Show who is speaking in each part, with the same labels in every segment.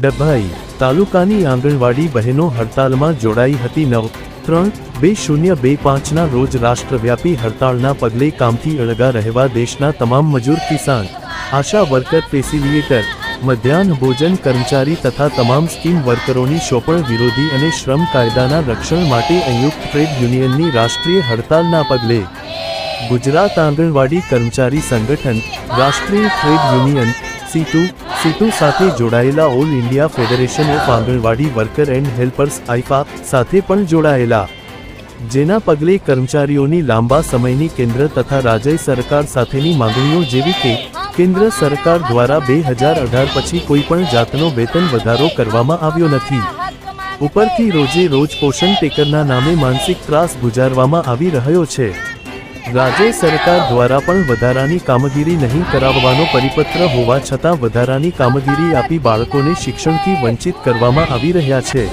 Speaker 1: ડભાઈ તાલુકાની આંગણવાડી બહેનો હડતાલમાં જોડાઈ હતી નવ, ત્રણ, બે શૂન્ય બે પાંચના રોજ રાષ્ટ્રવ્યાપી હડતાળના પગલે કામથી અળગા રહેવા દેશના તમામ મજૂર કિસાન, આશા વર્કર, ફેસિલિએટર, મધ્યાહન ભોજન કર્મચારી તથા તમામ સ્કીમ વર્કરોની શોષણ વિરોધી અને શ્રમ કાયદાના રક્ષણ માટે સંયુક્ત ટ્રેડ યુનિયનની રાષ્ટ્રીય હડતાલના પગલે ગુજરાત આંગણવાડી કર્મચારી સંગઠન, રાષ્ટ્રીય ટ્રેડ યુનિયન સીટુ સીટુ સાથે જોડાયેલા all India federation of anganwadi worker and helpers AIFA સાથે પણ જોડાયેલા. જેના પગલે કર્મચારીઓની લાંબા સમયની કેન્દ્ર તથા રાજ્ય સરકાર સાથેની માંગણીઓ જેવી કે, કેન્દ્ર સરકાર દ્વારા બે હજાર અઢાર પછી કોઈ પણ જાતનો વેતન વધારો કરવામાં આવ્યો નથી. ઉપરથી રોજે રોજ પોષણ ટેકરના નામે માનસિક ત્રાસ ગુજારવામાં આવી રહ્યો છે. રાજ્ય સરકાર દ્વારા પણ વધારાની કામગીરી નહીં કરાવવાનો પરિપત્ર હોવા છતાં વધારાની કામગીરી આપી બાળકોને શિક્ષણથી વંચિત કરવામાં આવી રહ્યા છે.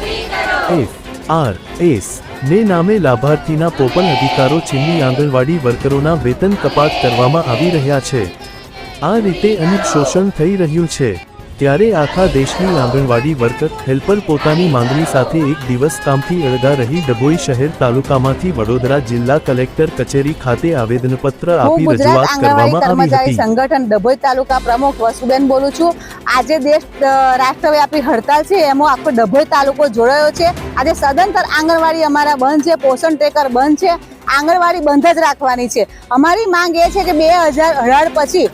Speaker 1: એફ આર એસ ને નામે લાભાર્થીના પોપન અધિકારો છીનવી આંગણવાડી વર્કરોના વેતન કપાત કરવામાં આવી રહ્યા છે. આ રીતે અનેક શોષણ થઈ રહ્યું છે. ત્યારે આખા દેશની આંગણવાડી વર્કર હેલ્પર પોતાની માંગણી સાથે એક દિવસ કામથી અળગા રહી ડભોઈ શહેર તાલુકામાંથી વડોદરા જિલ્લા કલેક્ટર કચેરી ખાતે આવેદનપત્ર આપી રજૂઆત કરવામાં આવી હતી.
Speaker 2: સંગઠન ડભોઈ તાલુકા પ્રમુખ વસુબેન બોલું છું. આજે દેશ રાષ્ટ્રવ્યાપી હડતાલ છે એમાં આખો ડભોઈ તાલુકો જોડાયો છે. આજે સદંતર આંગણવાડી અમારા બંધ છે પોષણ ટેકર બંધ છે. આંગણવાડી બંધ જ રાખવાની છે. અમારી માંગ એ છે કે બે હજાર અઢાર પછી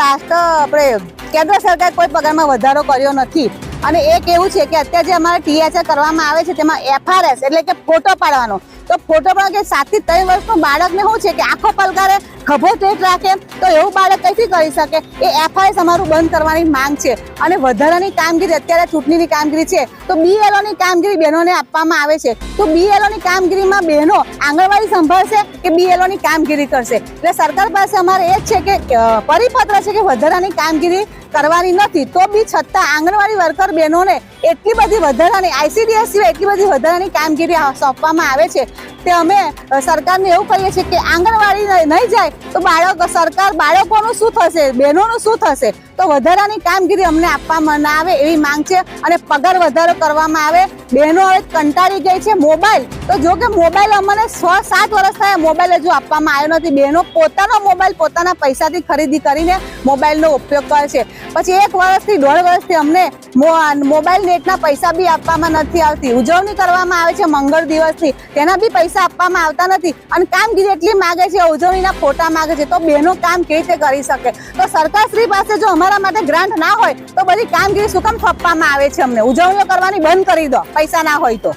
Speaker 2: રાષ્ટ્ર આપણે કેન્દ્ર સરકાર કોઈ પગારમાં વધારો કર્યો નથી. અને એક એવું છે કે અત્યારે જે અમારે ટીએચએ કરવામાં આવે છે, તેમાં એફઆરએસ એટલે કે ફોટો પાડવાનો. તો ફોટો પાડવા કે સાતથી ત્રણ વર્ષનું બાળકને શું છે કે આખો પલકારે ખભો ટેટ રાખે, તો એવું બાળક કઈથી કરી શકે? એ એફઆઈએસ અમારું બંધ કરવાની માંગ છે. અને વધારાની કામગીરી, અત્યારે ચૂંટણીની કામગીરી છે, તો બીએલઓની કામગીરી બહેનોને આપવામાં આવે છે. તો બીએલઓની કામગીરીમાં બહેનો આંગણવાડી સંભાળશે કે બીએલઓની કામગીરી કરશે? એટલે સરકાર પાસે અમારે એ જ છે કે પરિપત્ર છે કે વધારાની કામગીરી કરવાની નથી. તો બી છતાં આંગણવાડી વર્કર બહેનોને એટલી બધી વધારાની આઈસીડીએસ સિવાય એટલી બધી વધારાની કામગીરી સોંપવામાં આવે છે. તે અમે સરકારને એવું કહીએ છીએ કે આંગણવાડી નહીં જાય તો બાળક, સરકાર બાળકોનું શું થશે? બહેનોનું શું થશે? તો વધારાની કામગીરી અમને આપવામાં ના આવે એવી માંગ છે અને પગાર વધારો કરવામાં આવે. બહેનો હવે કંટાળી ગઈ છે મોબાઈલ. તો જો કે મોબાઈલ અમને છ, સાત વર્ષ થયા મોબાઈલ હજુ આપવામાં આવ્યો નથી. બહેનો પોતાનો મોબાઈલ પોતાના પૈસાથી ખરીદી કરીને મોબાઈલનો ઉપયોગ કરે છે. પછી એક વર્ષથી, દોઢ વર્ષથી અમને મોબાઈલ નેટના પૈસા બી આપવામાં નથી આવતી. ઉજવણી કરવામાં આવે છે મંગળ દિવસની. તેના બી પૈસા આપવામાં આવતા નથી. અને કામગીરી એટલી માગે છે, ઉજવણીના ફોટા માગે છે, તો બહેનો કામ કેવી રીતે કરી શકે? તો સરકારશ્રી પાસે જો અમારા માટે ગ્રાન્ટ ના હોય, તો બધી કામગીરી શું કામ થપવામાં આવે છે અમને. ઉજવણીઓ કરવાની બંધ કરી દો, પૈસા ના હોય તો.